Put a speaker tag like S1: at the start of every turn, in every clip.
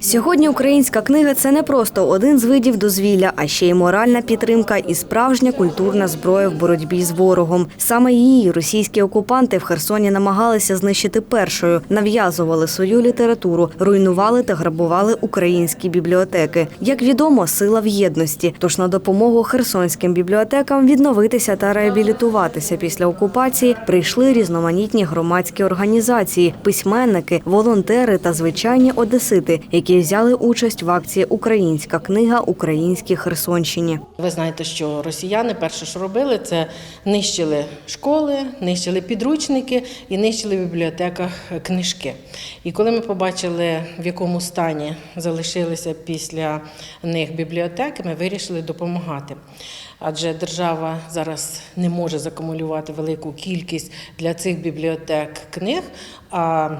S1: Сьогодні українська книга це не просто один з видів дозвілля, а ще й моральна підтримка і справжня культурна зброя в боротьбі з ворогом. Саме її російські окупанти в Херсоні намагалися знищити першою, нав'язували свою літературу, руйнували та грабували українські бібліотеки. Як відомо, сила в єдності. Тож на допомогу херсонським бібліотекам відновитися та реабілітуватися після окупації прийшли різноманітні громадські організації, письменники, волонтери та звичайні одесити, які взяли участь в акції Українська книга Українській Херсонщині.
S2: Ви знаєте, що росіяни перше, що робили, це нищили школи, нищили підручники і нищили в бібліотеках книжки. І коли ми побачили, в якому стані залишилися після них бібліотеки, ми вирішили допомагати. Адже держава зараз не може закумулювати велику кількість для цих бібліотек книг, а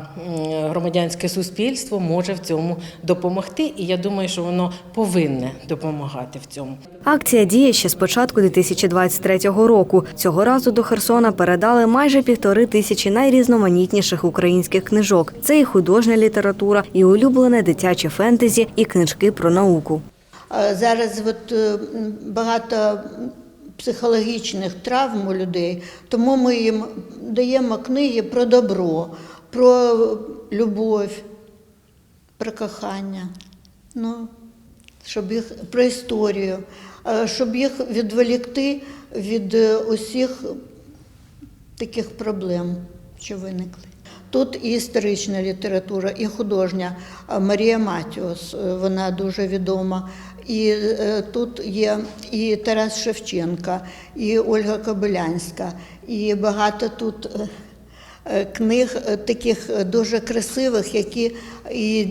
S2: громадянське суспільство може в цьому допомогти. І я думаю, що воно повинне допомагати в цьому.
S1: Акція діє ще з початку 2023 року. Цього разу до Херсона передали майже півтори тисячі найрізноманітніших українських книжок. Це і художня література, і улюблене дитяче фентезі, і книжки про науку.
S3: Зараз от, е, багато психологічних травм у людей, тому ми їм даємо книги про добро, про любов, про кохання, ну, щоб їх про історію, е, щоб їх відволікти від е, усіх таких проблем, що виникли. Тут і історична література, і художня. Марія Матіос, е, вона дуже відома. І е, тут є і Тарас Шевченка, і Ольга Кобилянська, і багато тут е, книг таких дуже красивих, які і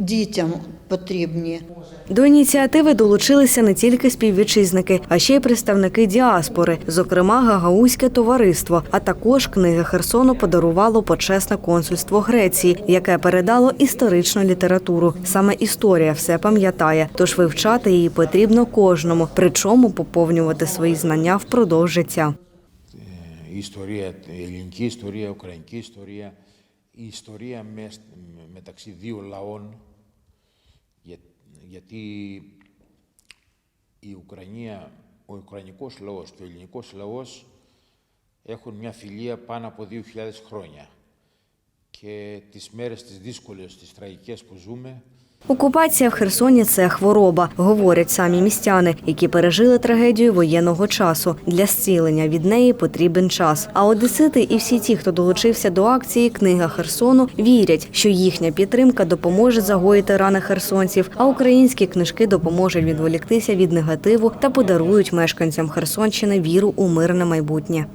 S3: дітям потрібні.
S1: До ініціативи долучилися не тільки співвітчизники, а ще й представники діаспори, зокрема Гагаузьке товариство. А також книги Херсону подарувало почесне консульство Греції, яке передало історичну літературу. Саме історія все пам'ятає, тож вивчати її потрібно кожному, причому поповнювати свої знання впродовж життя.
S4: Е, е, історія історія, українська історія, історія між між двох лаон. Για- γιατί η Ουκρανία, ο Ουκρανικός λαός και ο ελληνικός λαός έχουν μια φιλία πάνω από 2.000 χρόνια. Και τις μέρες τις δύσκολες, τις τραγικές που ζούμε,
S1: Окупація в Херсоні це хвороба, говорять самі містяни, які пережили трагедію воєнного часу. Для зцілення від неї потрібен час. А одесити і всі ті, хто долучився до акції Книга Херсону, вірять, що їхня підтримка допоможе загоїти рани херсонців, а українські книжки допоможуть відволіктися від негативу та подарують мешканцям Херсонщини віру у мирне майбутнє.